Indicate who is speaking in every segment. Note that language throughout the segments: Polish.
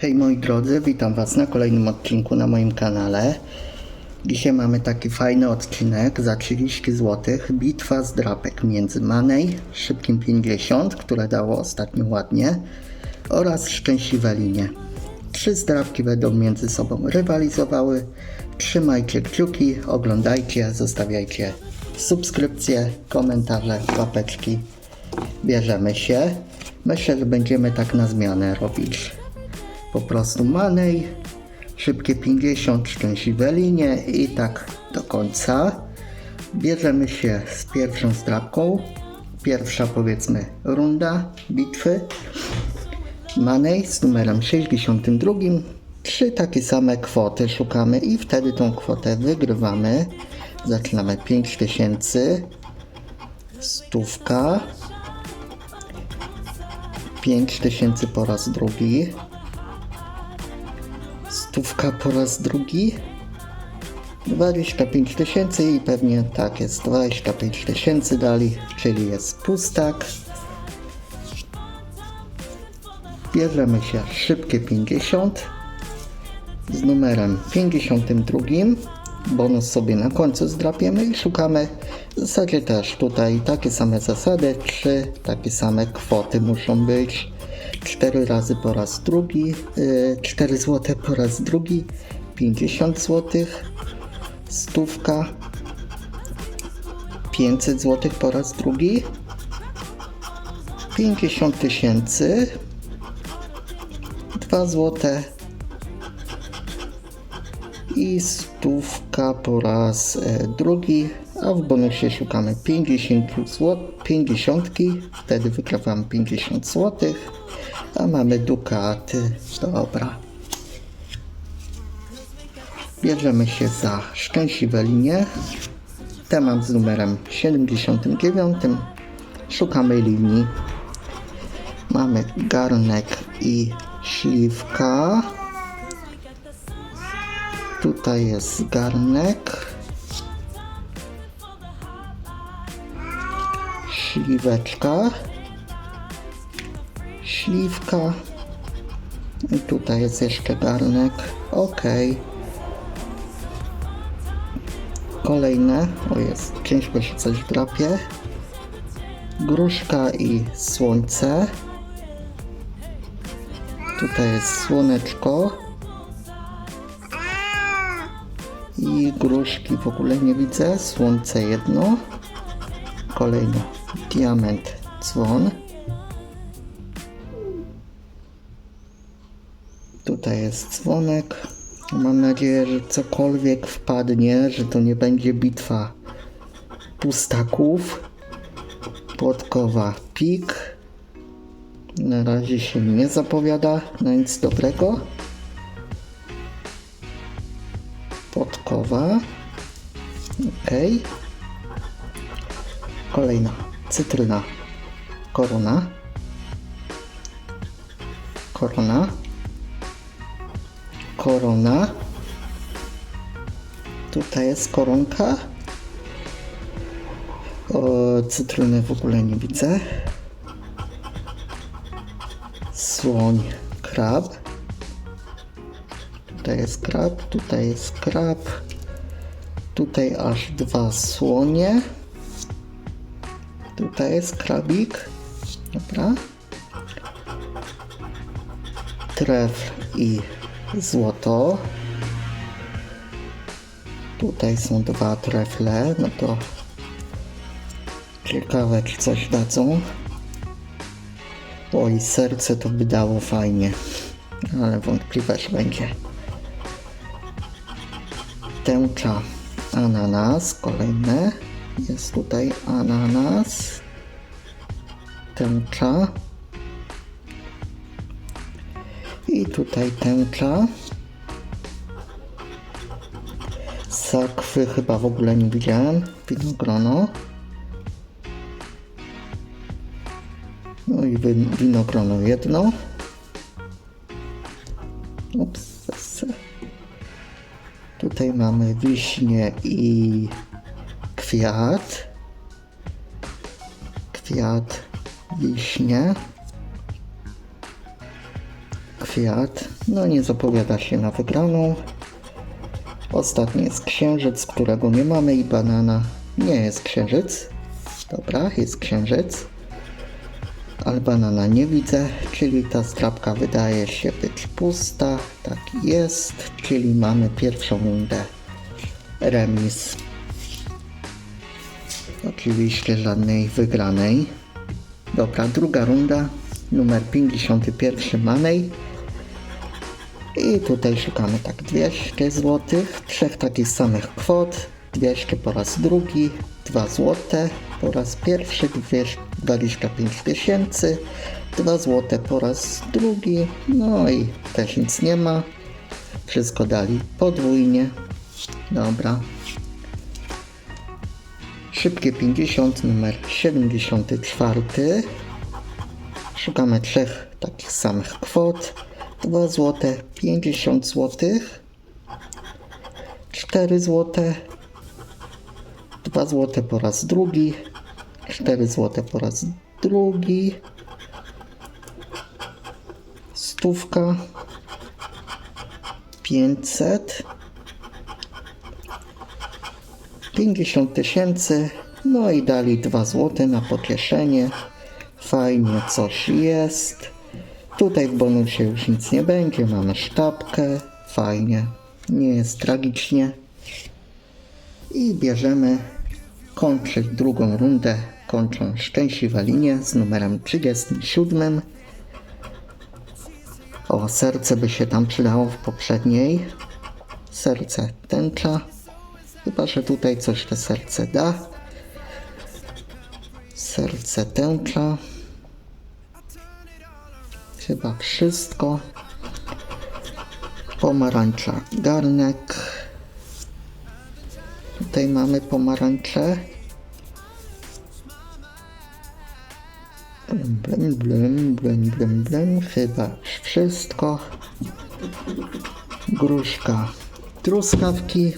Speaker 1: Hej moi drodzy, witam was na kolejnym odcinku na moim kanale. Dzisiaj mamy taki fajny odcinek za 30 zł. Bitwa z drapek między Manej, Szybkim 50, które dało ostatnio ładnie, oraz Szczęśliwe Linie. Trzy zdrapki będą między sobą rywalizowały. Trzymajcie kciuki, oglądajcie, zostawiajcie subskrypcje, komentarze, łapeczki. Bierzemy się. Myślę, że będziemy tak na zmianę robić po prostu Manej, szybkie 50, szczęśliwe linie i tak do końca. Bierzemy się z pierwszą zdrabką. Pierwsza powiedzmy runda bitwy. Manej z numerem 62. Trzy takie same kwoty szukamy i wtedy tą kwotę wygrywamy. Zaczynamy 5000. Stówka. 5000 po raz drugi. Stówka po raz drugi. 25 tysięcy i pewnie tak jest 25 tysięcy dali, czyli jest pustak. Bierzemy się szybkie 50 z numerem 52. Bonus sobie na końcu zdrapiemy i szukamy w zasadzie też tutaj takie same zasady, trzy takie same kwoty muszą być. 4 razy po raz drugi, y, 4 zł po raz drugi, 50 zł, stówka, 500 zł po raz drugi, 50 tysięcy, 2 zł i stówka po raz e, drugi, a w bonusie szukamy 50 zł, 50, wtedy wygrywam 50 zł, a mamy dukaty, dobra. Bierzemy się za szczęśliwe linie, te mam z numerem 79, szukamy linii, mamy garnek i śliwka, Tutaj jest garnek. Śliweczka. Śliwka. I tutaj jest jeszcze garnek. Ok. Kolejne. O jest, ciężko się coś drapie. Gruszka i słońce. Tutaj jest słoneczko. I gruszki w ogóle nie widzę. Słońce jedno. Kolejno diament, dzwon. Tutaj jest dzwonek. Mam nadzieję, że cokolwiek wpadnie, że to nie będzie bitwa pustaków. Płotkowa pik. Na razie się nie zapowiada na nic dobrego. Podkowa. Ok. Kolejna. Cytryna. Korona. Korona. Korona. Tutaj jest koronka. O, cytryny w ogóle nie widzę. Słoń. Krab. Tutaj jest krab, tutaj jest krab. Tutaj aż dwa słonie. Tutaj jest krabik. Dobra. Trefl i złoto. Tutaj są dwa trefle, no to ciekawe czy coś dadzą. Oj, serce to by dało fajnie, ale wątpliwe, będzie tęcza ananas, kolejne. Jest tutaj ananas, tęcza i tutaj tęcza. Sakwy chyba w ogóle nie widziałem. Winogrono. No i win- winogrono jedno. Ups. Tutaj mamy wiśnie i kwiat. Kwiat, wiśnie. Kwiat. No nie zapowiada się na wygraną. Ostatni jest księżyc, którego nie mamy i banana. Nie jest księżyc. Dobra, jest księżyc. Ale banana nie widzę, czyli ta strapka wydaje się być pusta. Tak jest, czyli mamy pierwszą rundę remis. Oczywiście żadnej wygranej. Dobra, druga runda, numer 51 Manej. I tutaj szukamy tak 200 zł, trzech takich samych kwot, 200 po raz drugi, 2 zł po raz pierwszy, 25 tysięcy, 2 zł po raz drugi, no i też nic nie ma. Wszystko dali podwójnie. Dobra. Szybkie 50, numer 74. Szukamy trzech takich samych kwot. 2 zł, 50 zł, 4 zł, 2 zł po raz drugi, 4 zł po raz drugi, stówka, 500, 50 tysięcy, no i dali 2 zł na pocieszenie. Fajnie coś jest. Tutaj w bonusie już nic nie będzie, mamy sztabkę, fajnie, nie jest tragicznie. I bierzemy, kończyć drugą rundę, kończą szczęśliwe linie z numerem 37. O, serce by się tam przydało w poprzedniej. Serce tęcza. Chyba, że tutaj coś to serce da. Serce tęcza. Chyba wszystko. Pomarańcza, garnek. Tutaj mamy pomarańcze. Blem, blem, blem, blem, blem. Chyba wszystko. Gruszka, truskawki.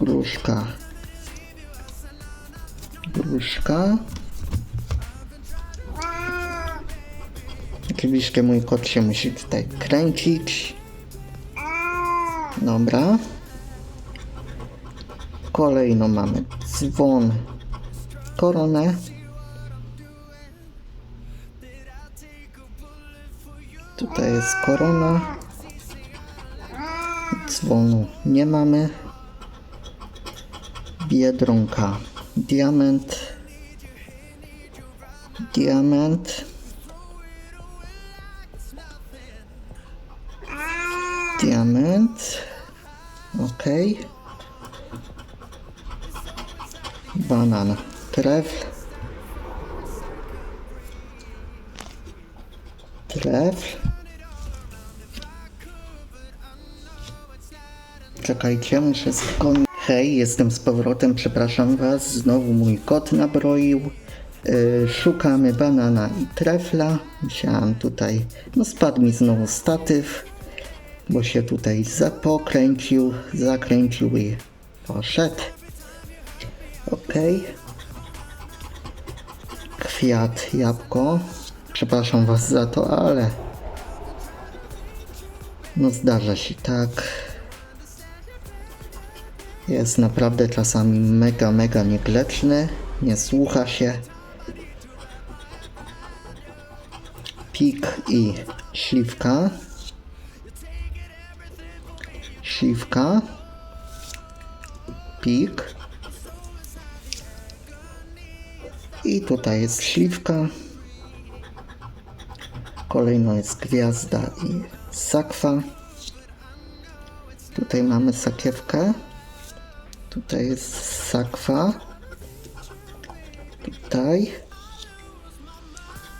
Speaker 1: Gruszka. Gruszka. Oczywiście mój kot się musi tutaj kręcić. Dobra. Kolejno mamy dzwon, koronę. Tutaj jest korona. Dzwonu nie mamy. Biedronka, diament. Diament. Diament. Ok. Banan. Trefl. Trefl. Czekajcie, muszę skon... Hej, jestem z powrotem, przepraszam was, znowu mój kot nabroił. Yy, szukamy banana i trefla. Musiałam tutaj, no spadł mi znowu statyw, bo się tutaj zapokręcił, zakręcił i poszedł. Ok. Kwiat, jabłko. Przepraszam was za to, ale no zdarza się tak. Jest naprawdę czasami mega, mega niegrzeczny. Nie słucha się. Pik i śliwka. Śliwka. Pik. I tutaj jest śliwka. Kolejno jest gwiazda i sakwa. Tutaj mamy sakiewkę. Tutaj jest sakwa. Tutaj.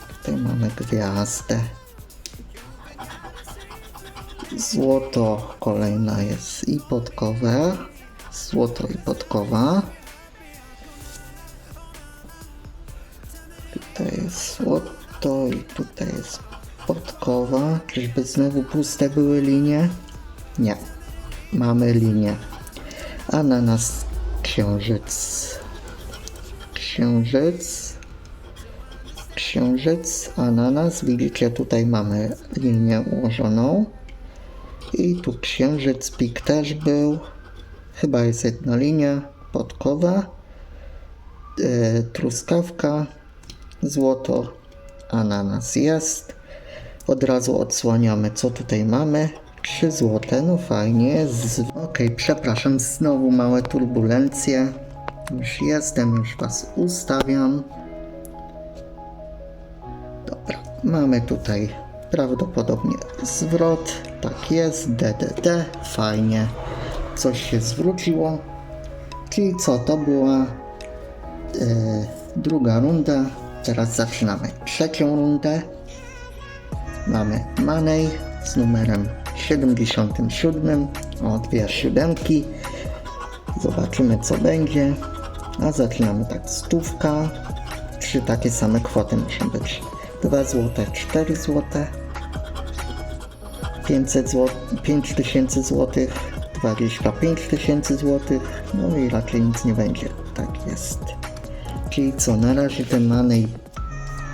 Speaker 1: Tutaj mamy gwiazdę. Złoto kolejna jest i podkowe. Złoto i podkowa. Tutaj jest złoto i tutaj jest podkowa. Czyżby znowu puste były linie? Nie. Mamy linię. Ananas księżyc. Księżyc. księżyc, ananas. Widzicie, tutaj mamy linię ułożoną. I tu księżyc, pik też był. Chyba jest jedna linia, podkowa, e, truskawka, złoto, ananas jest. Od razu odsłaniamy, co tutaj mamy. 3 złote, no fajnie. Z... Przepraszam, znowu małe turbulencje. Już jestem, już Was ustawiam. Dobra, mamy tutaj prawdopodobnie zwrot. Tak jest, DDD, fajnie. Coś się zwróciło. Czyli co, to była e, druga runda. Teraz zaczynamy trzecią rundę. Mamy Money z numerem 77. O, dwie siódemki. Zobaczymy co będzie. A zaczynamy tak stówka. Trzy takie same kwoty muszą być. 2 złote, 4 złote. 500 zł, 5000 złotych, 25 tysięcy złotych, no i raczej nic nie będzie. Tak jest. Czyli co, na razie ten money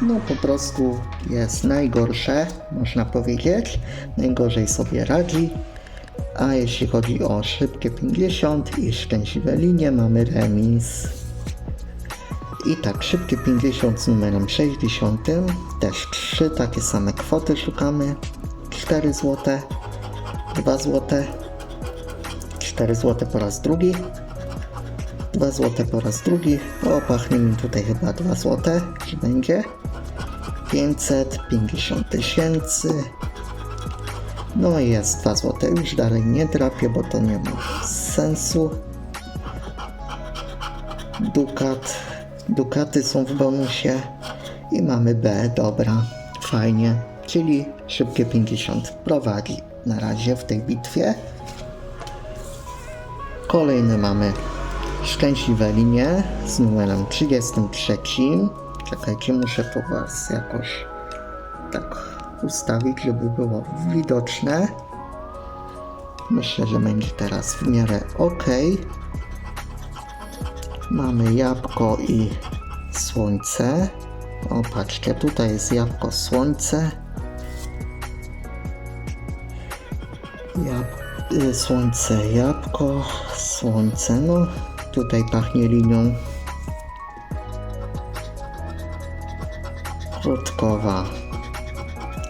Speaker 1: no po prostu jest najgorsze, można powiedzieć. Najgorzej sobie radzi. A jeśli chodzi o szybkie 50 i szczęśliwe linie, mamy remis. I tak, szybkie 50 z numerem 60. Też trzy takie same kwoty szukamy. 4 zł, 2 zł, 4 zł po raz drugi, 2 zł po raz drugi. O, pachnie mi tutaj chyba 2 zł, czy będzie? 550 tysięcy. No i jest 2 zł. Już dalej nie drapię, bo to nie ma sensu. Dukat. Dukaty są w bonusie. I mamy B, dobra, fajnie. Czyli szybkie 50 prowadzi na razie w tej bitwie. Kolejny mamy szczęśliwe linie z numerem 33. Czekajcie, muszę to was jakoś tak ustawić, żeby było widoczne. Myślę, że będzie teraz w miarę ok. Mamy jabłko i słońce. O, patrzcie, tutaj jest jabłko, słońce. Słońce, jabłko, słońce. No, tutaj pachnie linią. Krótkowa.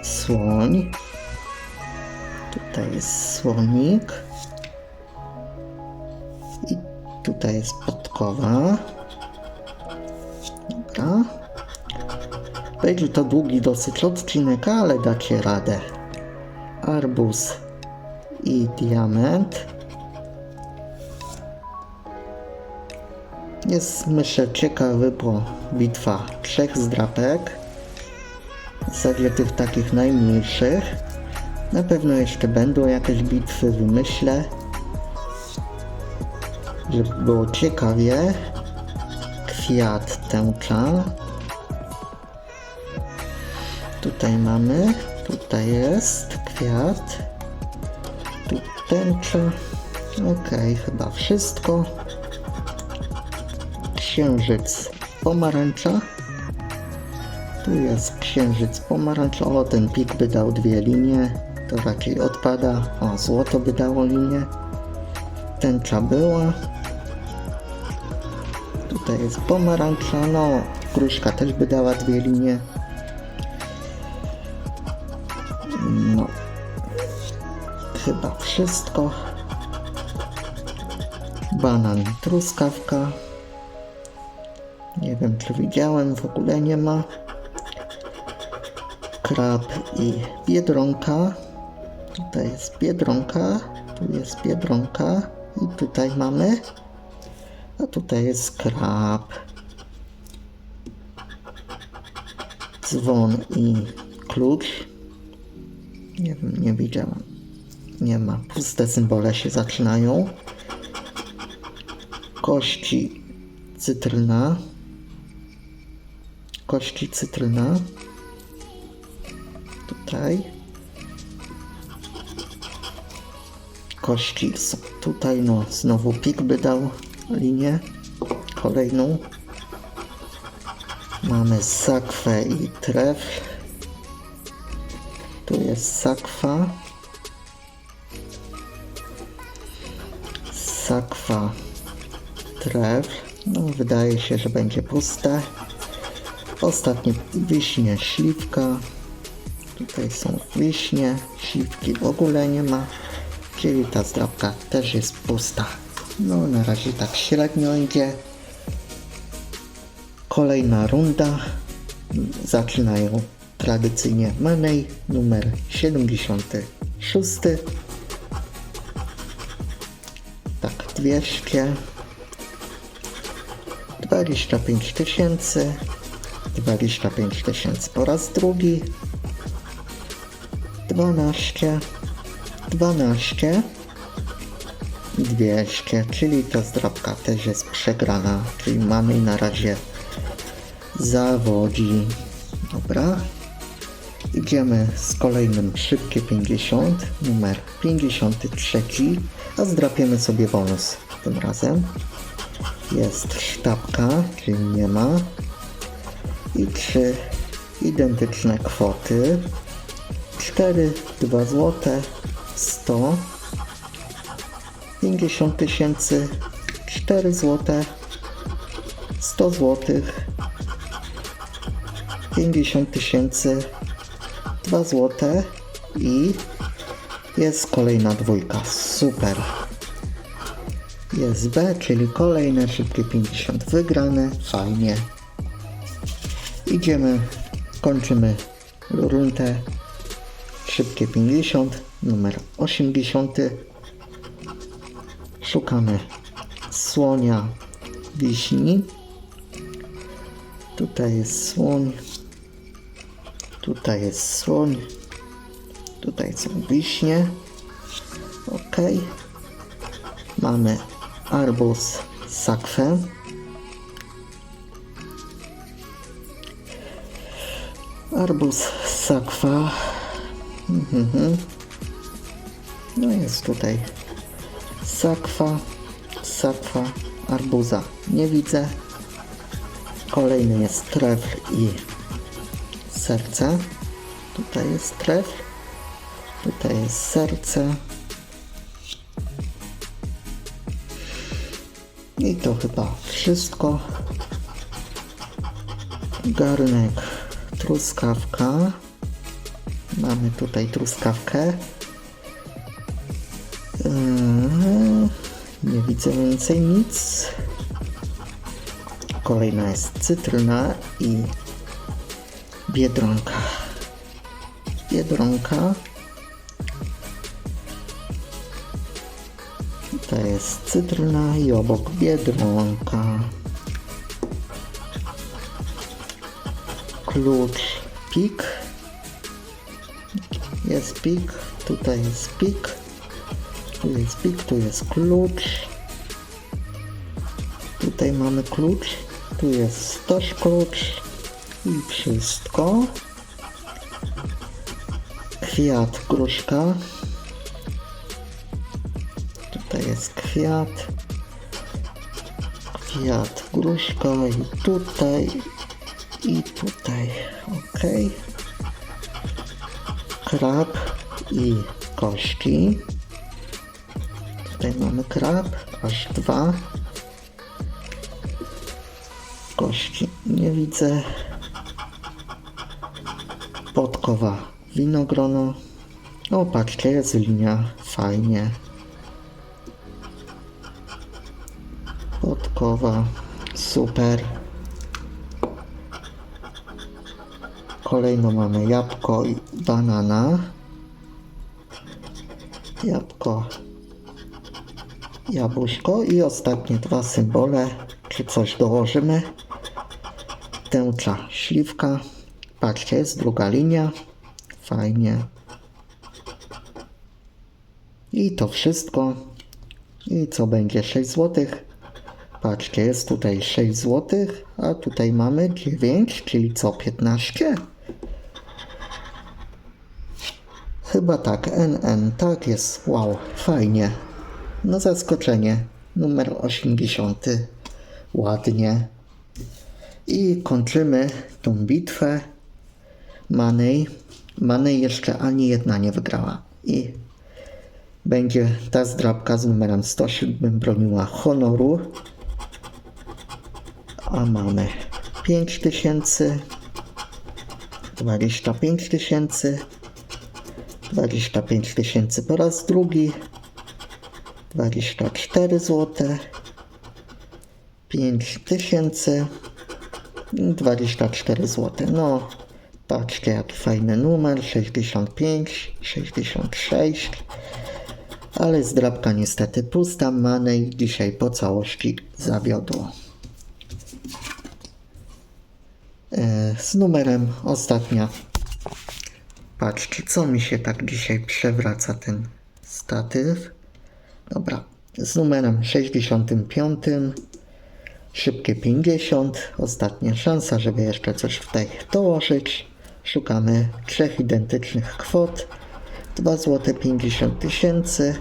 Speaker 1: Słoń. Tutaj jest słonik. I tutaj jest podkowa. Dobra. Będzie to długi dosyć odcinek, ale dacie radę. Arbuz i diament. Jest myślę ciekawy, bo bitwa trzech zdrapek. Zasadzie tych takich najmniejszych. Na pewno jeszcze będą jakieś bitwy, wymyślę. Żeby było ciekawie. Kwiat tęcza. Tutaj mamy, tutaj jest kwiat. Tęcza. Okej, chyba wszystko. Księżyc pomarańcza. Tu jest księżyc pomarańcza. O, ten pik by dał dwie linie. To raczej odpada. O, złoto by dało linię. Tęcza była. Tutaj jest pomarańcza. No, gruszka też by dała dwie linie. Chyba wszystko. Banan, truskawka. Nie wiem, czy widziałem, w ogóle nie ma. Krab i biedronka. Tutaj jest biedronka, tu jest biedronka i tutaj mamy. A tutaj jest krab. Dzwon i klucz. Nie wiem, nie widziałem. Nie ma. Puste symbole się zaczynają. Kości cytryna. Kości cytryna. Tutaj. Kości są tutaj. No, znowu pik by dał linię. Kolejną. Mamy sakwę i trefl. Tu jest sakwa. Sakwa, trefl. No, wydaje się, że będzie puste. Ostatnie wiśnie, śliwka. Tutaj są wiśnie, śliwki w ogóle nie ma. Czyli ta zdrabka też jest pusta. No, na razie tak średnio idzie. Kolejna runda. Zaczynają tradycyjnie Manej numer 76. 200. 25 tysięcy. 25 tysięcy po raz drugi. 12. 12. 200, czyli ta zdrabka też jest przegrana, czyli mamy na razie zawodzi. Dobra. Idziemy z kolejnym szybkie 50, numer 53, a zdrapiemy sobie bonus tym razem. Jest sztabka, czyli nie ma. I trzy identyczne kwoty. 4, 2 złote, 100, 50 tysięcy, 4 złote, 100 złotych, 50 tysięcy, 2 złote i jest kolejna dwójka. Super. Jest B, czyli kolejne szybkie 50 wygrane. Fajnie. Idziemy, kończymy rundę. Szybkie 50, numer 80. Szukamy słonia wiśni. Tutaj jest słoń. Tutaj jest słoń. Tutaj są wiśnie. Ok. Mamy arbuz sakwę. Arbuz sakwa. Mhm. No jest tutaj sakwa, sakwa, arbuza. Nie widzę. Kolejny jest trefl i serce. Tutaj jest trefl. Tutaj jest serce. I to chyba wszystko. Garnek, truskawka. Mamy tutaj truskawkę. Eee, Nie widzę więcej nic. Kolejna jest cytryna i biedronka. Biedronka. Jest cytryna i obok biedronka. Klucz pik. Jest pik, tutaj jest pik. Tu jest pik, tu jest klucz. Tutaj mamy klucz. Tu jest też klucz. I wszystko. Kwiat, gruszka. Jest kwiat. Kwiat, gruszka i tutaj. I tutaj. Ok. Krab i kości. Tutaj mamy krab, aż dwa. Kości nie widzę. Podkowa, winogrono. O, patrzcie, jest linia, fajnie. Super. Kolejno mamy jabłko i banana. Jabłko, jabłuszko i ostatnie dwa symbole. Czy coś dołożymy? Tęcza, śliwka. Patrzcie, jest druga linia. Fajnie. I to wszystko. I co będzie? 6 zł. Patrzcie, jest tutaj 6 zł, a tutaj mamy 9, czyli co? 15? Chyba tak, NN, tak jest, wow, fajnie. No zaskoczenie, numer 80, ładnie. I kończymy tą bitwę. Manej. Manej jeszcze ani jedna nie wygrała. I będzie ta zdrabka z numerem 107 broniła honoru. A mamy 5000, 25 tysięcy, 25 tysięcy po raz drugi, 24 zł, 5 tysięcy, 24 zł. No, patrzcie jaki fajny numer, 65, 66. Ale zdrabka niestety pusta, Manej dzisiaj po całości zawiodło. Z numerem ostatnia. Patrzcie, co mi się tak dzisiaj przewraca ten statyw. Dobra, z numerem 65. Szybkie 50. Ostatnia szansa, żeby jeszcze coś tutaj dołożyć. Szukamy trzech identycznych kwot. 2 zł 50 tysięcy.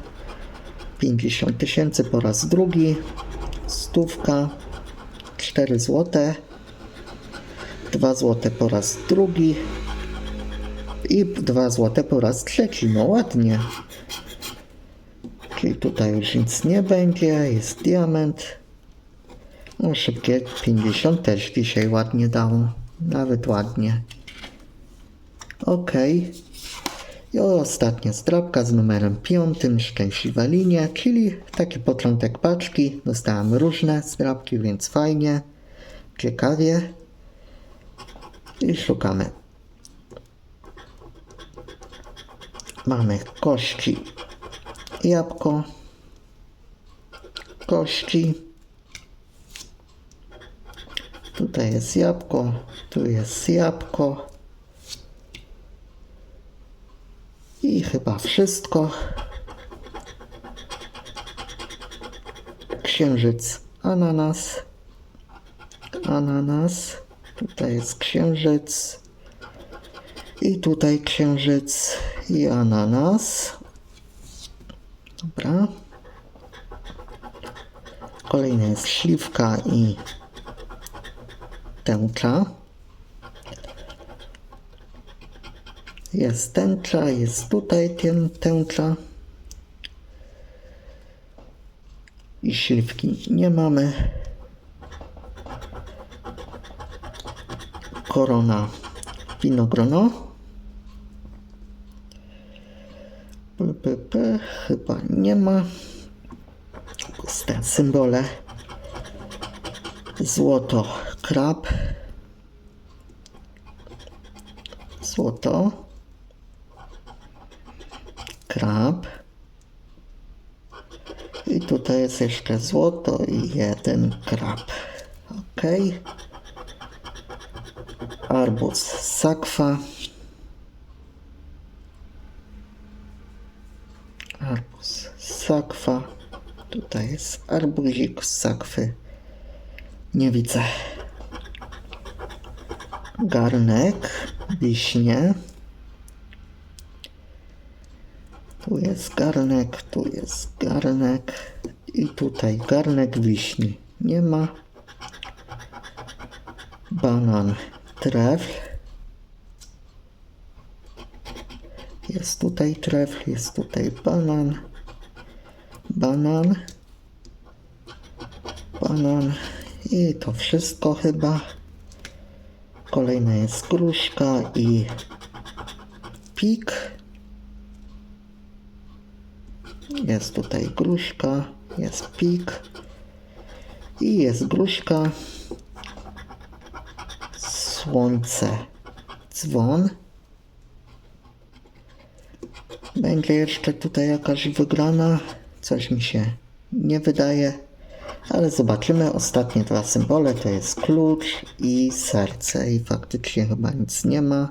Speaker 1: 50 tysięcy po raz drugi. Stówka. 4 zł. 2 zł po raz drugi. I 2 zł po raz trzeci. No ładnie. Czyli tutaj już nic nie będzie. Jest diament. No szybkie 50 też dzisiaj ładnie dało. Nawet ładnie. Ok. I ostatnia zdrabka z numerem 5, szczęśliwa linia, czyli taki początek paczki. Dostałem różne zdrabki, więc fajnie, ciekawie. I szukamy. Mamy kości, jabłko, kości. Tutaj jest jabłko, tu jest jabłko. I chyba wszystko. Księżyc, ananas, ananas. Tutaj jest księżyc. I tutaj księżyc i ananas. Dobra. Kolejna jest śliwka i tęcza. Jest tęcza, jest tutaj tę- tęcza. I śliwki nie mamy. Korona winogrono. P, p, p, chyba nie ma. Puste symbole. Złoto krab. Złoto. Krab. I tutaj jest jeszcze złoto i jeden krab. Ok. Arbuz sakwa. Arbuz sakwa. Tutaj jest arbuzik z sakwy. Nie widzę. Garnek, wiśnie. Tu jest garnek, tu jest garnek i tutaj garnek wiśni. Nie ma. Banan, trefl. Jest tutaj trefl, jest tutaj banan. Banan. Banan. I to wszystko chyba. Kolejna jest gruszka i pik. Jest tutaj gruszka, jest pik i jest gruszka, słońce, dzwon. Będzie jeszcze tutaj jakaś wygrana, coś mi się nie wydaje, ale zobaczymy. Ostatnie dwa symbole to jest klucz i serce i faktycznie chyba nic nie ma.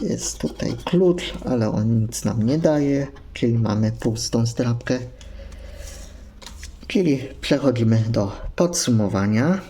Speaker 1: Jest tutaj klucz, ale on nic nam nie daje, czyli mamy pustą zdrabkę. Czyli przechodzimy do podsumowania.